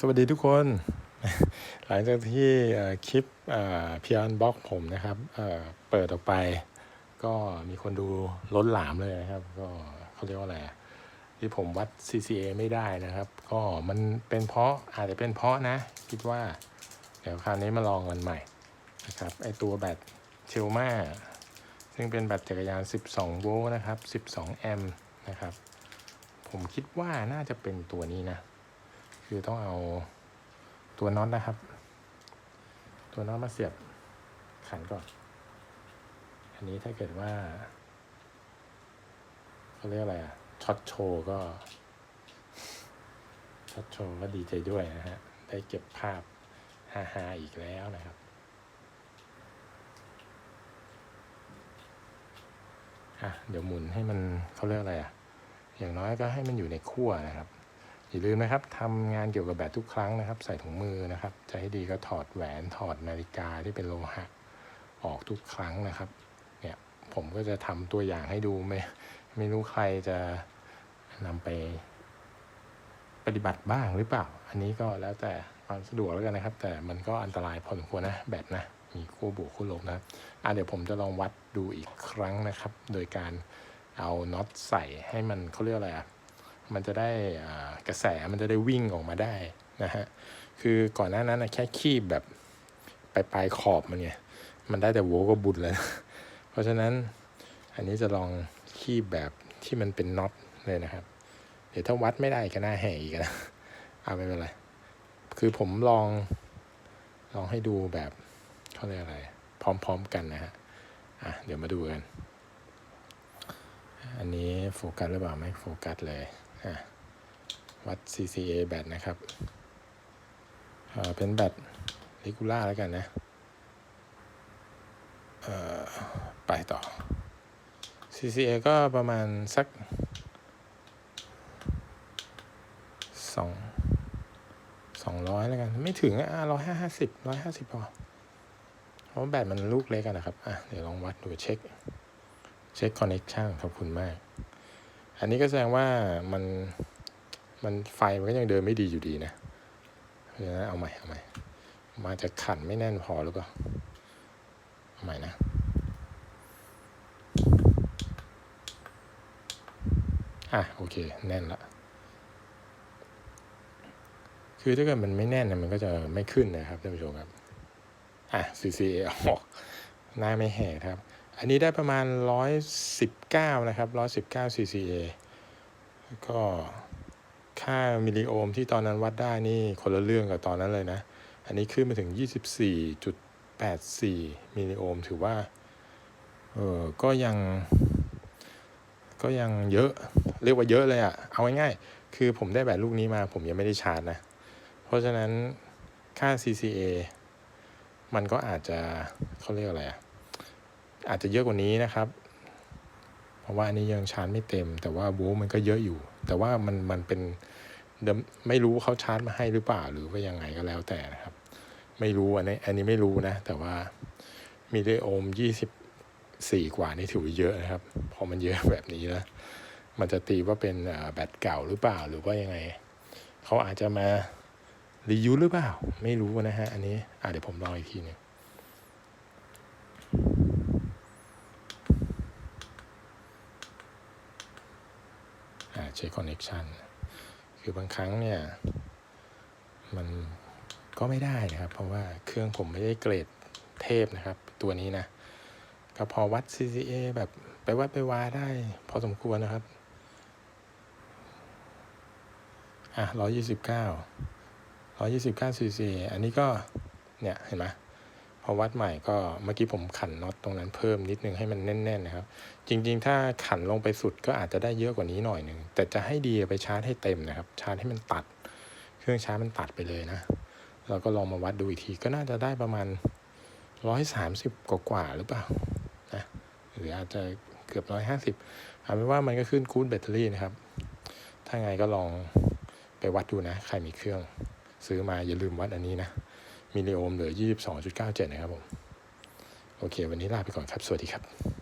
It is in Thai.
สวัสดีทุกคน หลังจากที่คลิปพีอันบล็อกผมนะครับเปิดออกไป ก็มีคนดูล้นหลามเลยนะครับ ก็เขาเรียกว่าอะไรที่ผมวัด CCA ไม่ได้นะครับ ก็มันเป็นเพราะอาจจะเป็นเพราะนะ คิดว่า เดี๋ยวคราวนี้มาลองกันใหม่นะครับไอตัวแบตเชลมาซึ่งเป็นแบตจักรยาน 12 โวลต์นะครับ 12 แอมป์นะครับ ผมคิดว่าน่าจะเป็นตัวนี้นะ คือต้องเอาตัวน็อตนะครับ ตัวน็อตมาเสียบขันก่อน อันนี้ถ้าเกิดว่าเขาเรียกอะไรอะช็อตโชว์ก็ช็อตโชว์ก็ดีใจด้วยนะฮะ ได้เก็บภาพฮาๆอีกแล้วนะครับอะเดี๋ยวหมุนให้มันเขาเรียกอะไรอะอย่างน้อยก็ให้มันอยู่ในขั้วนะครับ อย่าลืมนะครับทำงานเกี่ยวกับแบตทุกครั้งนะครับ ใส่ถุงมือนะครับจะให้ดีก็ถอดแหวนถอดนาฬิกาที่เป็นโลหะออกทุกครั้งนะครับเนี่ยผมก็จะทำตัวอย่างให้ดูไม่ไม่รู้ใครจะนำไปปฏิบัติบ้างหรือเปล่า อันนี้ก็แล้วแต่ความสะดวกแล้วกันนะครับ แต่มันก็อันตรายพอสมควรนะแบตนะมีขั้วบวกขั้วลบนะอะเดี๋ยวผมจะลองวัดดูอีกครั้งนะครับ โดยการเอาน็อตใส่ให้มันเขาเรียกอะไรอะ มันจะได้กระแสมันจะได้วิ่งออกมาได้นะฮะคือก่อนหน้านั้นแค่คีบแบบปลายปลายขอบมันไงมันได้แต่โวก็บุญแล้ว เพราะฉะนั้นอันนี้จะลองคีบแบบที่มันเป็นน็อตเลยนะครับ เดี๋ยวถ้าวัดไม่ได้ก็น่าแห่อีกนะเอาไม่เป็นไร คือผมลองลองให้ดูแบบเขาเรียกอะไร พร้อมๆกันนะฮะอะเดี๋ยวมาดูกัน อันนี้โฟกัสหรือเปล่าไม่โฟกัสเลย วัด CCA แบตนะครับเอ่อเป็นแบตลิกูล่าแล้วกันนะเอ่อไปต่อ CCA ก็ประมาณสักสองสองร้อยแล้วกัน ไม่ถึงอะร้อยห้าสิบร้อยห้าสิบพอเพราะแบตมันลูกเล็กกันนะครับ อะ เดี๋ยวลองวัดดูเช็ค เช็คคอนเน็ชันขอบคุณมาก อันนี้ก็แสดงว่ามันมันไฟมันก็ยังเดินไม่ดีอยู่ดีนะเพราะฉะนั้นเอาใหม่เอาใหม่มาจะขันไม่แน่นพอหรือเปล่าเอาใหม่นะอะโอเคแน่นละคือถ้าเกิดมันไม่แน่นนะมันก็จะไม่ขึ้นนะครับท่านผู้ชมครับอะ CCA ออกหน้าไม่แหกครับ อันนี้ได้ประมาณ 119 นะครับ 119 CCA แล้วก็ค่ามิลลิโอห์มที่ตอนนั้นวัดได้นี่คนละเรื่องกับตอนนั้นเลยนะ อันนี้ขึ้นมาถึง 24.84 มิลลิโอห์มถือว่า เออก็ยัง ก็ยังเยอะ เรียกว่าเยอะเลยอะเอาง่ายๆ คือผมได้แบตลูกนี้มาผมยังไม่ได้ชาร์จนะ เพราะฉะนั้นค่า CCA มันก็อาจจะเขาเรียกอะไรอะ อาจจะเยอะกว่านี้นะครับ เพราะว่าอันนี้ยังชาร์จไม่เต็ม แต่ว่าโวลต์มันก็เยอะอยู่ แต่ว่ามันมันเป็นเดิมไม่รู้เขาชาร์จมาให้หรือเปล่าหรือว่ายังไงก็แล้วแต่นะครับ ไม่รู้อันนี้อันนี้ไม่รู้นะ แต่ว่ามิลลิโอมยี่สิบสี่กว่านี่ถือเยอะนะครับ พอมันเยอะแบบนี้นะมันจะตีว่าเป็นแบตเก่าหรือเปล่าหรือว่ายังไงเขาอาจจะมารียูหรือเปล่า ไม่รู้นะฮะ อันนี้อ่าเดี๋ยวผมลองอีกทีนึง อ่าเช็คคอนเน็ชันคือบางครั้งเนี่ย มันก็ไม่ได้นะครับ เพราะว่าเครื่องผมไม่ได้เกรดเทพนะครับ ตัวนี้นะ ก็พอวัด CCA แบบไปวัดไปวาได้ พอสมควรนะครับ อะร้อยยี่สิบเก้าร้อยยี่สิบเก้า CCA อันนี้ก็เนี่ย เห็นไหม พอวัดใหม่ก็เมื่อกี้ผมขันน็อตตรงนั้นเพิ่มนิดนึงให้มันแน่นๆนะครับ จริง ๆ ถ้าขันลงไปสุดก็อาจจะได้เยอะกว่านี้หน่อยหนึ่งแต่จะให้ดีไปชาร์จให้เต็มนะครับ ชาร์จให้มันตัด เครื่องชาร์จมันตัดไปเลยนะเราก็ลองมาวัดดูอีกทีก็น่าจะได้ประมาณร้อยสามสิบกว่าหรือเปล่านะหรืออาจจะเกือบร้อยห้าสิบเอาเป็นว่ามันก็ขึ้นกู๊ดแบตเตอรี่นะครับ ถ้าไงก็ลองไปวัดดูนะ ใครมีเครื่องซื้อมาอย่าลืมวัดอันนี้นะ มิลลิโอห์มเหลือ 22.97 นะครับผม โอเค วันนี้ลาไปก่อนครับ สวัสดีครับ